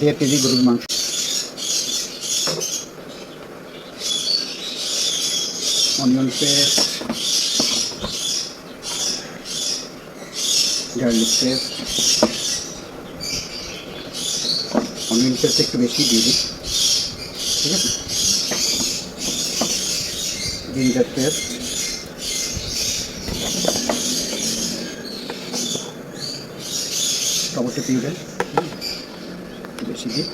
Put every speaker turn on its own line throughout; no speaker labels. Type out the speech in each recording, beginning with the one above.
দেড় কেজি গরুর মাংস। Onion paste garlic paste onion paste একটু বেশি দিয়ে দিই। ঠিক আছে? জিঞ্জার পেস্ট টমেটো পিউরে বেশি দিই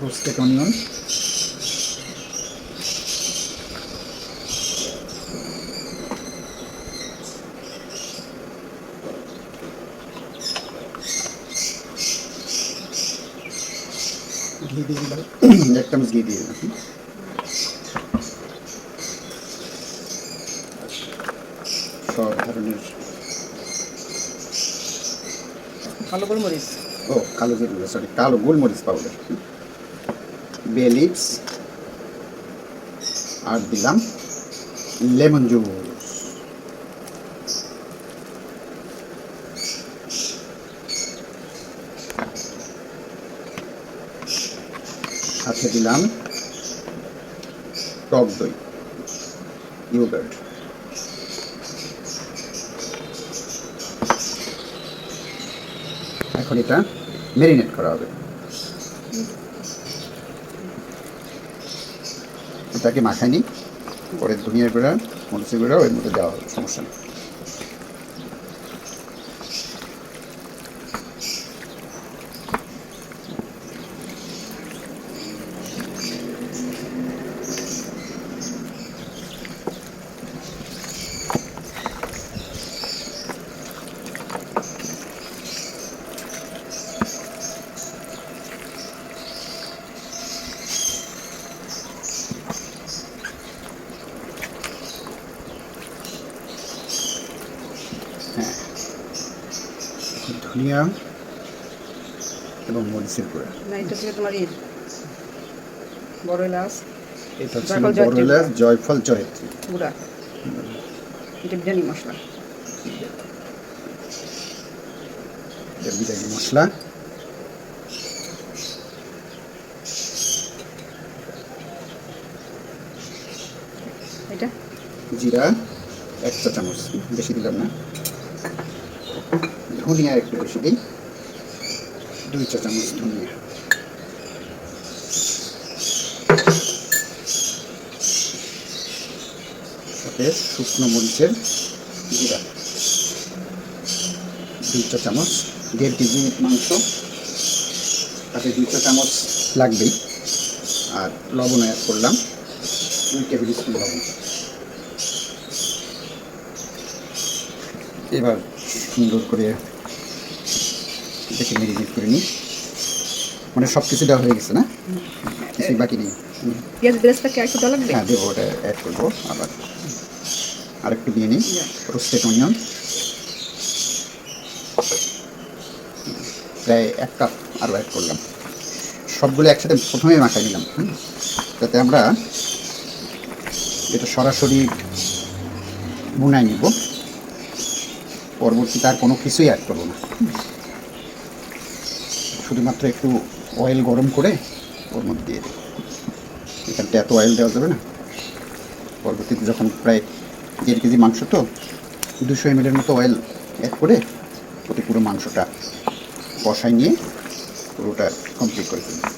রোস্টেড অনিয়ন ঘি দিয়ে দিলাম এক চামচ ঘি দিয়ে দিলাম সব ধরনের
কালো গোলমরিচ?
ও, কালো জিরে সরি কালো গোলমরিচ পাউডার বে লিভস আর দিলাম লেমন জুস। সাথে দিলাম টক দই ইউগার্ট এখন এটা ম্যারিনেট করা হবে। এটাকে মাখানি নিই পরে ধনিয়া গুঁড়া মরিচি গুঁড়া ওর মধ্যে দেওয়া হবে, সমস্যা নেই হ্যাঁ এখন ধনিয়া এবং মরিচের গুঁড়া
না এটা ছিল তোমার ইয়ে বড় এলাচ।
এটা ছিল
জয়ফল জয়ত্রী
বড় এলাচ, জয়ফল জয়ত্রী।
গুঁড়া। এটা বিরিয়ানি মশলা।
এটা বিরিয়ানি মশলা।
এটা?
জিরা এক চা চামচ বেশি দিলাম না। ধনিয়া একটু বেশি দিই। দুই চা চামচ ধনিয়া সাথে শুকনো মরিচের জিরা দুই চা চামচ, দেড় কেজি মাংস। তাতে দুই চা চামচ লাগবেই। আর লবণ অ্যাড করলাম। দুই টেবিল স্পুন লবণ। এবার সুন্দর করে এটাকে মেরিনেট করে নিই। মানে সব কিছু দেওয়া হয়ে গেছে না? কিছুই বাকি নেই।
পেঁয়াজ বেরেস্তা কি একটু দেওয়া লাগবে?
হ্যাঁ দেবো ওটা অ্যাড করব আবার। আরেকটু দিয়ে নিই। রোস্টেড অনিয়ন প্রায় এক কাপ আরও অ্যাড করলাম। সবগুলো একসাথে প্রথমে মাখাই নিলাম হুম? যাতে আমরা এটা সরাসরি বুনাই নিব। পরবর্তীতে আর কোনো কিছুই অ্যাড করব না। শুধুমাত্র একটু অয়েল গরম করে ওর মধ্যে দিয়ে দেবো এখানটা এত অয়েল দেওয়া যাবে না। পরবর্তীতে যখন প্রায় দেড় কেজি মাংস তো দুশো এমএলের মতো অয়েল অ্যাড করে ওতে পুরো মাংসটা কষাই নিয়ে পুরোটা কমপ্লিট করে ফেলবে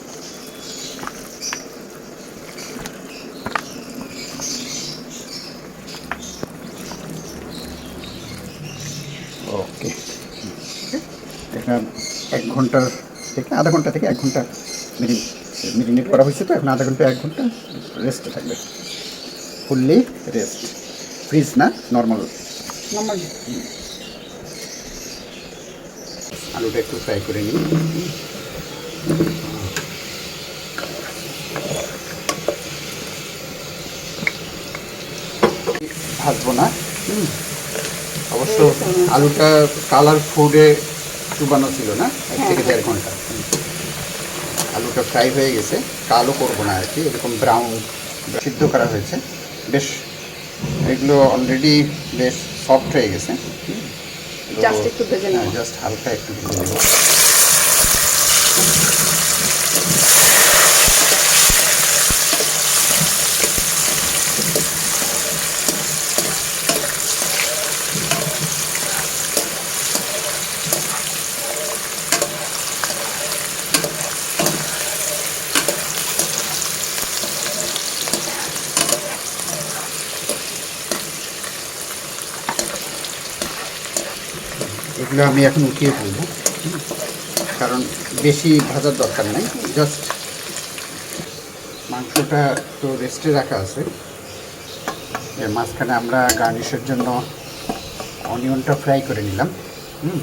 ওকে এটা এক ঘণ্টার থেকে আধা ঘণ্টা থেকে এক ঘণ্টা মেরিনেট করা হয়েছে তো এখন আধা ঘণ্টা এক ঘণ্টা রেস্টে থাকবে। ফুললি রেস্ট ফ্রিজ না নর্মাল
নর্মাল
আলুটা একটু ফ্রাই করে নিই। ভাজবো না। অবশ্য আলুটা কালার ফুডে চুবানো ছিল না? এক থেকে দেড় ঘণ্টা। আলুটা ফ্রাই হয়ে গেছে। কালো করব না আর কি। এরকম ব্রাউন সিদ্ধ করা হয়েছে। বেশ এগুলো অলরেডি বেশ সফট হয়ে গেছে।
জাস্ট একটু ভেজে
জাস্ট হালকা একটু ভেজে এগুলো আমি এখন উঠিয়ে ফেলব। কারণ বেশি ভাজার দরকার নেই। জাস্ট মাংসটা তো রেস্টে রাখা আছে। এর মাঝখানে আমরা গার্নিশের জন্য অনিয়নটা ফ্রাই করে নিলাম। হুম?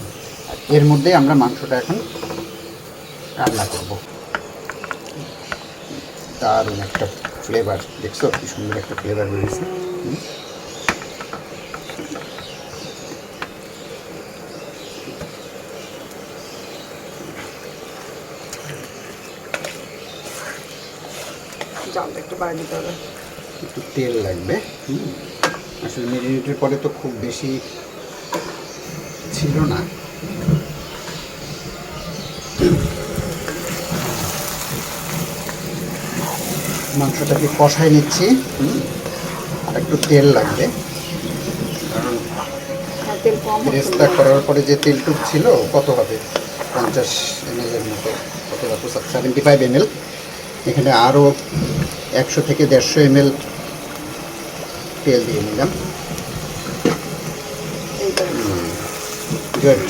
এর মধ্যে আমরা মাংসটা এখন রান্না করব। দারুণ একটা ফ্লেভার দেখছ কি সুন্দর একটা ফ্লেভার বেরিয়েছে।
একটু দিতে হবে।
একটু তেল লাগবে হুম। আসলে মেরিনেটের পরে তো খুব বেশি ছিল না। মাংসটাকে কষাই নিচ্ছি হুম। আর একটু তেল লাগবে। কারণ
হ্যাঁ
রেস্তা করার পরে যে তেলটুক ছিল কত হবে? পঞ্চাশ এমএল এর মতো কত হবে? Seventy five ML. এখানে আরও একশো থেকে দেড়শো এমএল তেল দিয়ে নিলাম। গুড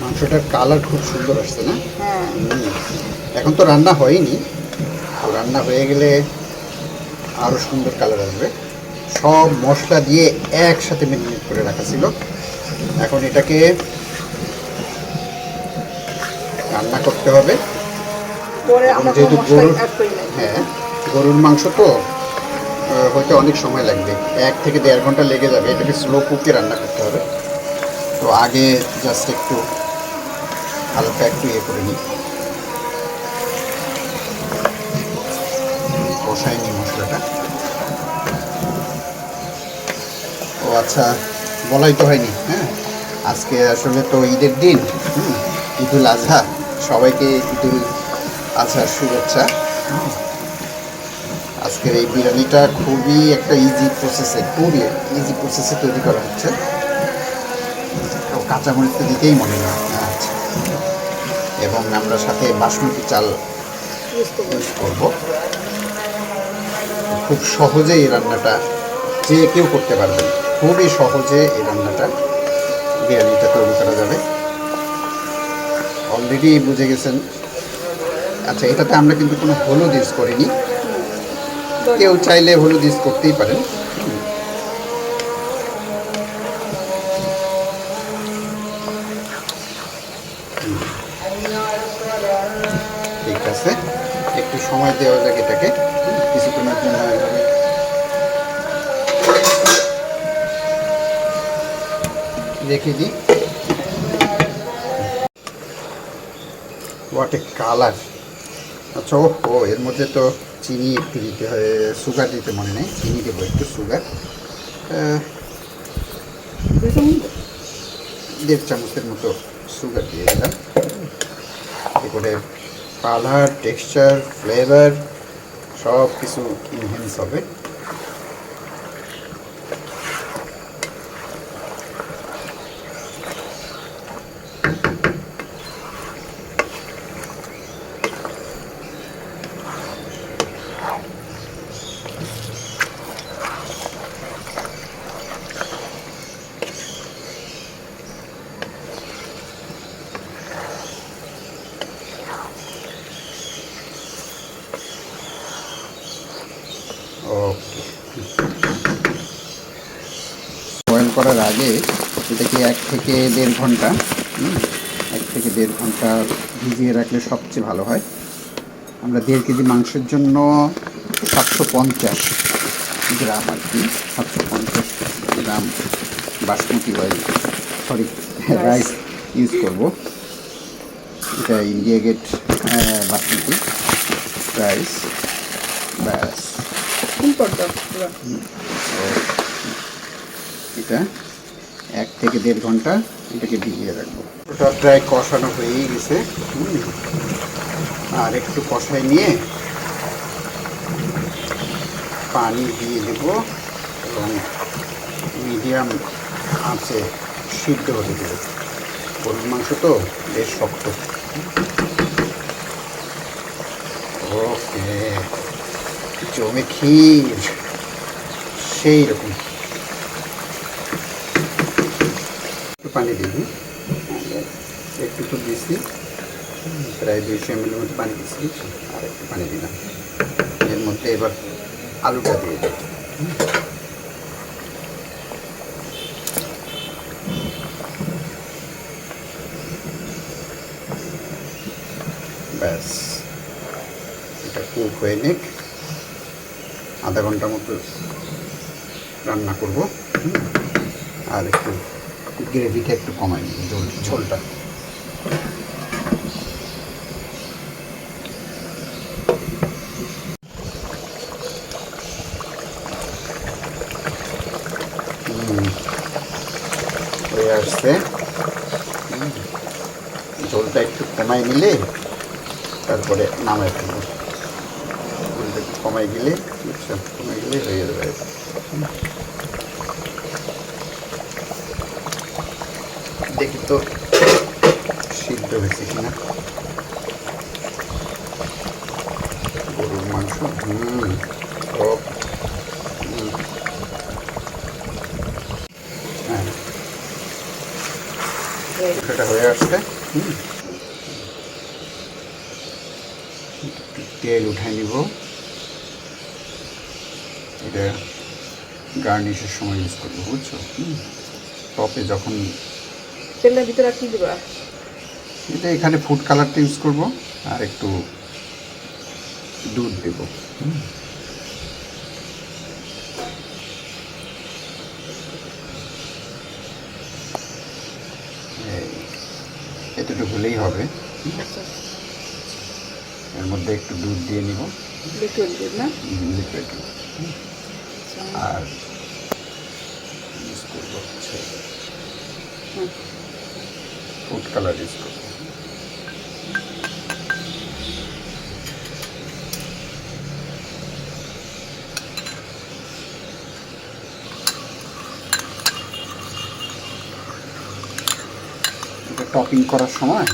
মাংসটার কালার খুব সুন্দর আসছে না?
হ্যাঁ।
এখন তো রান্না হয়নি। তো রান্না হয়ে গেলে আরও সুন্দর কালার আসবে। সব মশলা দিয়ে একসাথে মেরিনেট করে রাখা ছিল। এখন এটাকে রান্না করতে হবে। যেহেতু গরুর- হ্যাঁ গরুর মাংস তো হয়তো অনেক সময় লাগবে। এক থেকে দেড় ঘণ্টা লেগে যাবে। এটাকে স্লো কুকে রান্না করতে হবে। তো আগে জাস্ট একটু হালকা একটু ইয়ে করে নিই। কষাই নিই মশলাটা। ও আচ্ছা বলাই তো হয়নি হ্যাঁ? আজকে আসলে তো ঈদের দিন হুম, ঈদুল আজহা। সবাইকে ঈদুল আজহার শুভেচ্ছা। আজকের এই বিরিয়ানিটা খুবই একটা ইজি প্রসেসে খুবই ইজি প্রসেসে তৈরি করা হচ্ছে। কাঁচামরিচ তো দিতেই মনে হয়। আচ্ছা। এবং আমরা সাথে বাসমতি চাল
ইউজ করব।
ইউজ করব। খুব সহজে এই রান্নাটা যে কেউ করতে পারবেন খুবই সহজে এই রান্নাটা বিরিয়ানিটা তৈরি করা যাবে। অলরেডি বুঝে গেছেন। আচ্ছা এটাতে আমরা কিন্তু কোনো হলুদ ইউজ করিনি। কেউ চাইলে হলুদ ইউজ করতেই পারেন। ঠিক আছে। একটু সময় দেওয়া যাক এটাকে। কিছুক্ষণের জন্য রেখে দিই। হোয়াট এ কালার আচ্ছা ও ও এর মধ্যে তো চিনি একটু দিতে হয় সুগার দিতে মনে নেই চিনি দেবো একটু সুগার দেড় চামচের মতো সুগার দিয়ে দিলাম। এতে করে কালার টেক্সচার ফ্লেভার সব কিছু ইনহেন্স হবে ওকে বয়েল করার আগে এটাকে এক থেকে দেড় ঘণ্টা এক থেকে দেড় ঘণ্টা ভিজিয়ে রাখলে সবচেয়ে ভালো হয়। আমরা দেড় কেজি মাংসের জন্য সাতশো পঞ্চাশ গ্রাম আর কি সাতশো পঞ্চাশ gram basmati oil sorry rice use করব। এটা ইন্ডিয়া গেট বাসমতি রাইস ব্যাস। এটা, এক থেকে দেড় ঘণ্টা এটাকে ভিজিয়ে রাখব। ওটা প্রায় কষানো হয়েই গেছে। আর একটু কষাই নিয়ে পানি দিয়ে দেব এবং মিডিয়াম আঁচে সিদ্ধ হতে দেব। গরুর মাংস তো বেশ শক্ত। ওকে, জমে ক্ষীর, সেই রকম। পানি দিবি একটু তো দিছি প্রায় দুইশো এম মতো পানি দিছি আর একটু পানি দিলাম। এর মধ্যে এবার আলুটা দিয়ে দেব ব্যাস। এটা কুক হয়ে নিক। আধা ঘণ্টা মতো রান্না করব। আর একটু গ্রেভিটা একটু কমাই নিই ঝোল ঝোলটা। হয়ে আসছে। ঝোলটা একটু কমাই নিলে তারপরে নামাই ফেলব। ঝোলটা একটু কমাই গেলে কমাই গেলে হয়ে যাবে দেখি তো সিদ্ধ হয়েছে কিনা গরুর মাংস হুম সব হুম। হ্যাঁ সেটা হয়ে আসছে। তেল উঠাই নিব। এটা গার্নিশের সময় ইউজ করব বুঝছ? হুম। টপে যখন
তেলের ভিতরে কি দিবা?
এটা এখানে ফুড কালারটা ইউজ করব আর একটু দুধ দেব। এতটুকু হলেই হবে।
আচ্ছা
এর মধ্যে একটু দুধ দিয়ে নিব।
লিকুইড দুধ না?
লিকুইড আর হচ্ছে
হুম।
ফুড কালার ইউজ করব এটা টপিং করার সময়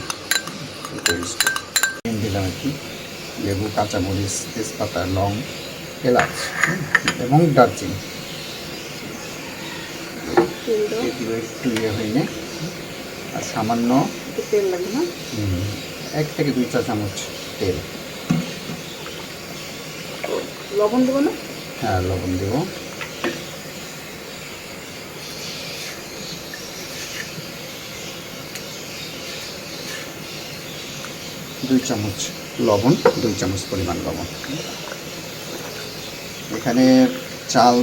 দিলাম একটু লেবু কাঁচামরিচ তেজপাতা লং এলাচ এবং দারচিনি।
দাও।
এগুলো একটু ইয়ে হয়ে আর সামান্য
তেল লাগবে না?
এক থেকে দুই চা চামচ তেল।
লবণ দেবো না?
হ্যাঁ লবণ দেবো। দুই চামচ লবণ, দুই চামচ পরিমাণ লবণ। এখানে চাল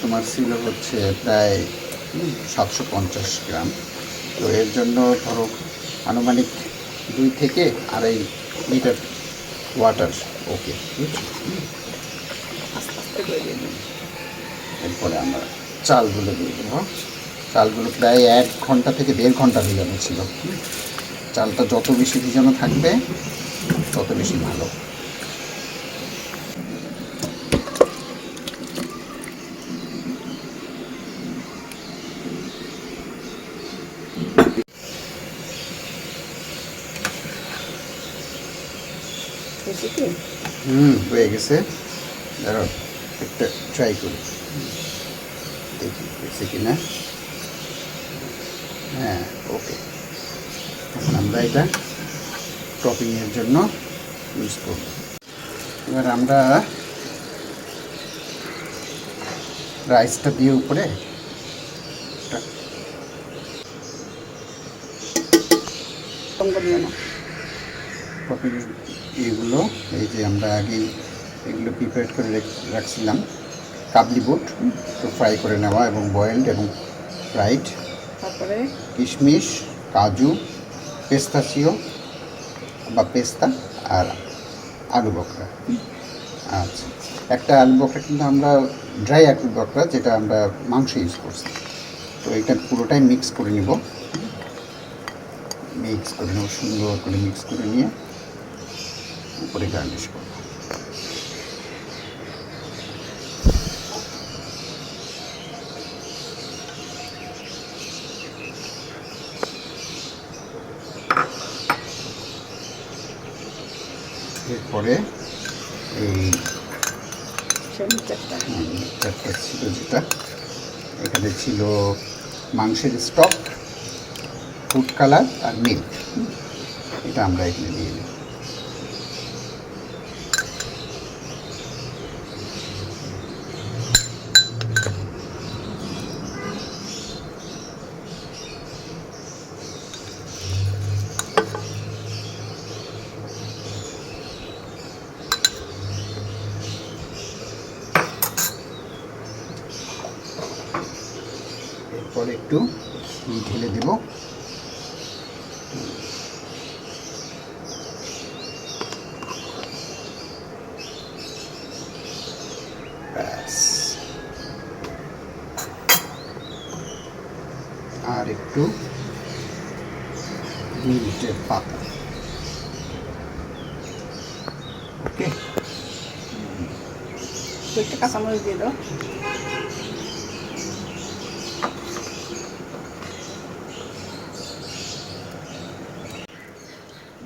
তোমার ছিল হচ্ছে প্রায় সাতশো পঞ্চাশ গ্রাম। তো এর জন্য ধরো আনুমানিক দুই থেকে আড়াই লিটার ওয়াটার, ওকে। এরপরে আমরা চালগুলো দিয়ে দেবো। চালগুলো প্রায় এক ঘণ্টা থেকে দেড় ঘণ্টা ভিজানো ছিল। চালটা যত বেশি ভিজানো থাকবে তত বেশি ভালো। হুম হয়ে গেছে। দাঁড়াও একটা ট্রাই করি। দেখি হয়েছে কি না? হ্যাঁ ওকে আমরা এটা টপিংয়ের জন্য ইউজ করব। এবার আমরা রাইসটা দিয়ে উপরে টপিং এগুলো এই যে আমরা আগেই এগুলো প্রিপেয়ার করে রাখছিলাম কাবলি বুট তো ফ্রাই করে নেওয়া এবং বয়েলড এবং ফ্রাইড
তারপরে
কিশমিশ কাজু পেস্তাচিও বা পেস্তা আর আলু বকরা। আচ্ছা একটা আলু বকরা কিন্তু আমরা ড্রাই আলু বকরা যেটা আমরা মাংস ইউজ করছি। তো এটা পুরোটাই মিক্স করে নিব। মিক্স করে নেব, সুন্দর করে মিক্স করে নিয়ে উপরে গার্নিশ করব এরপরে এই ছিল যেটা এখানে ছিল মাংসের স্টক ফুড কালার আর মিল্ক এটা আমরা এখানে দিয়ে দিই এরপর একটু ঘি ঢেলে দেব ব্যাস আর একটু মিল্টের পাতা ওকে
একটা কাঁচামরিচ দিয়ে দাও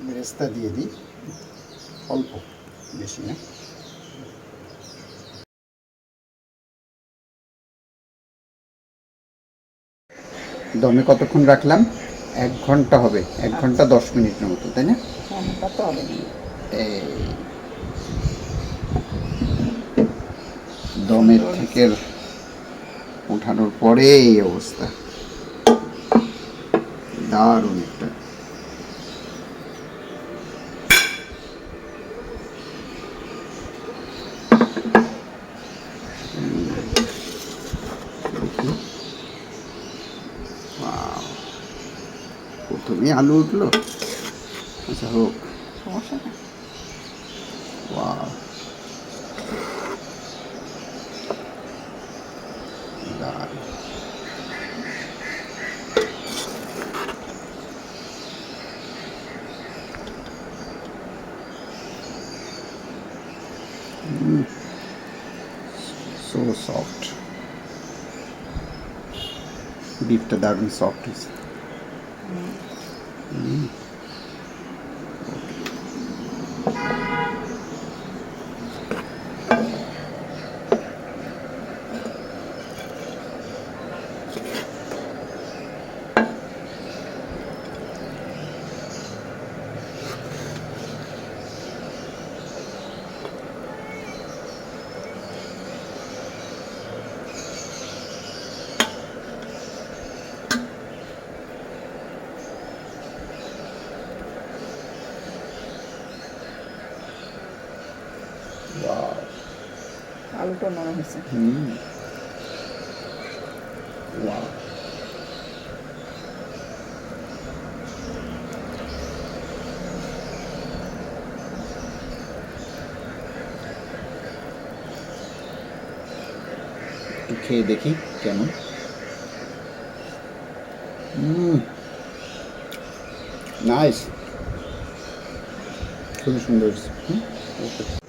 বেরেস্তা দিয়ে দিই অল্প বেশি না দমে কতক্ষণ রাখলাম? এক ঘণ্টা হবে, এক ঘণ্টা দশ মিনিটের মতো, তাই না? দমের থেকে ওঠানোর পরে এই অবস্থা। দারুণ একটা আলু উঠল আচ্ছা হোক
সমস্যা।
Mm. So soft. বিফটা দারুণ সফট হয়েছে।
আলুটা নরম হয়েছে
Mm. একটু খেয়ে দেখি কেমন। নাইস খুবই সুন্দর। okay.